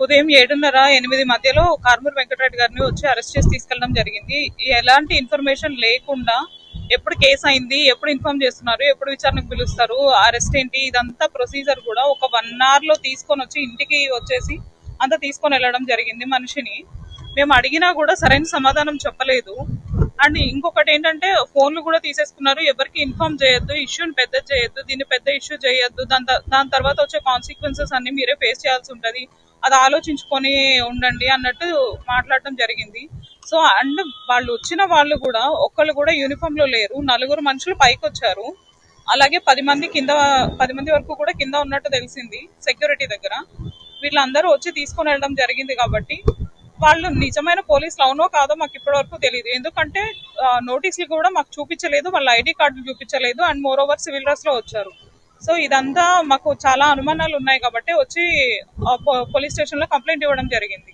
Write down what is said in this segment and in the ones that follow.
ఉదయం ఏడున్నర ఎనిమిది మధ్యలో కార్మూర్ వెంకటరెడ్డి గారిని వచ్చి అరెస్ట్ చేసి తీసుకెళ్ళడం జరిగింది. ఎలాంటి ఇన్ఫర్మేషన్ లేకుండా ఎప్పుడు కేసు అయింది ఎప్పుడు ఇన్ఫార్మ్ చేస్తున్నారు ఎప్పుడు విచారణకు పిలుస్తారు అరెస్ట్ ఏంటి ఇదంతా ప్రొసీజర్ కూడా ఒక వన్ అవర్లో తీసుకొని వచ్చి ఇంటికి వచ్చేసి అంతా తీసుకొని వెళ్ళడం జరిగింది మనిషిని. మేము అడిగినా కూడా సరైన సమాధానం చెప్పలేదు. అండ్ ఇంకొకటి ఏంటంటే ఫోన్లు కూడా తీసేసుకున్నారు. ఎవరికి ఇన్ఫార్మ్ చేయొద్దు ఇష్యూని పెద్ద చేయొద్దు దీన్ని పెద్ద ఇష్యూ చేయొద్దు. దాని దాని తర్వాత వచ్చే కాన్సిక్వెన్సెస్ అన్ని మీరే ఫేస్ చేయాల్సి ఉంటది. అది ఆలోచించుకొని ఉండండి అన్నట్టు మాట్లాడటం జరిగింది. సో అండ్ వాళ్ళు వచ్చిన వాళ్ళు కూడా ఒక్కళ్ళు కూడా యూనిఫామ్లో లేరు. నలుగురు మనుషులు పైకి వచ్చారు అలాగే పది మంది కింద పది మంది వరకు కూడా కింద ఉన్నట్టు తెలిసింది సెక్యూరిటీ దగ్గర. వీళ్ళందరూ వచ్చి తీసుకొని వెళ్ళడం జరిగింది కాబట్టి వాళ్ళు నిజమైన పోలీసులు అవునో కాదో మాకు ఇప్పటి వరకు తెలియదు ఎందుకంటే నోటీసులు కూడా మాకు చూపించలేదు వాళ్ళ ఐడి కార్డులు చూపించలేదు అండ్ మోర్ ఓవర్ సివిల్ డ్రెస్లో వచ్చారు. సో ఇదంతా మాకు చాలా అనుమానాలు ఉన్నాయి కాబట్టి వచ్చి పోలీస్ స్టేషన్లో కంప్లైంట్ ఇవ్వడం జరిగింది.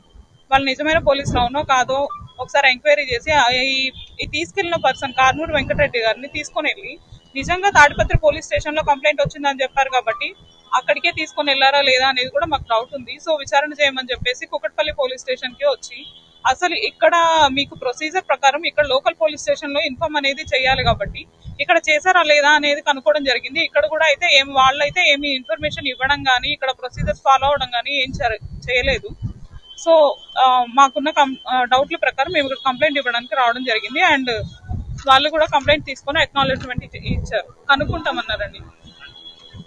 వాళ్ళు నిజమైన పోలీసులు అవునో కాదో ఒకసారి ఎంక్వైరీ చేసి ఈ- తీసుకెళ్ళిన పర్సన్ కార్నూరు వెంకటరెడ్డి గారిని తీసుకొని వెళ్ళి నిజంగా తాడిపత్రి పోలీస్ స్టేషన్లో కంప్లైంట్ వచ్చిందని చెప్పారు కాబట్టి అక్కడికే తీసుకొని వెళ్ళారా లేదా అనేది కూడా మాకు డౌట్ ఉంది. సో విచారణ చేయమని చెప్పేసి కుకట్పల్లి పోలీస్ స్టేషన్కి వచ్చి అసలు ఇక్కడ మీకు ప్రొసీజర్ ప్రకారం ఇక్కడ లోకల్ పోలీస్ స్టేషన్లో అనేది చేయాలి కాబట్టి ఇక్కడ చేశారా లేదా అనేది కనుక్కోవడం జరిగింది. ఇక్కడ కూడా అయితే ఏం వాళ్ళైతే ఏమి ఇన్ఫర్మేషన్ ఇవ్వడం కానీ ఇక్కడ ప్రొసీజర్స్ ఫాలో అవడం కానీ ఏం చేయలేదు. సో ఆ, మాకున్న కం- డౌట్ల ప్రకారం మేము ఇక్కడ కంప్లైంట్ ఇవ్వడానికి రావడం జరిగింది. అండ్ వాళ్ళు కూడా కంప్లైంట్ తీసుకొని అక్నాలెడ్జ్మెంట్ ఇచ్చారు. కనుక్కుంటామన్నారండి.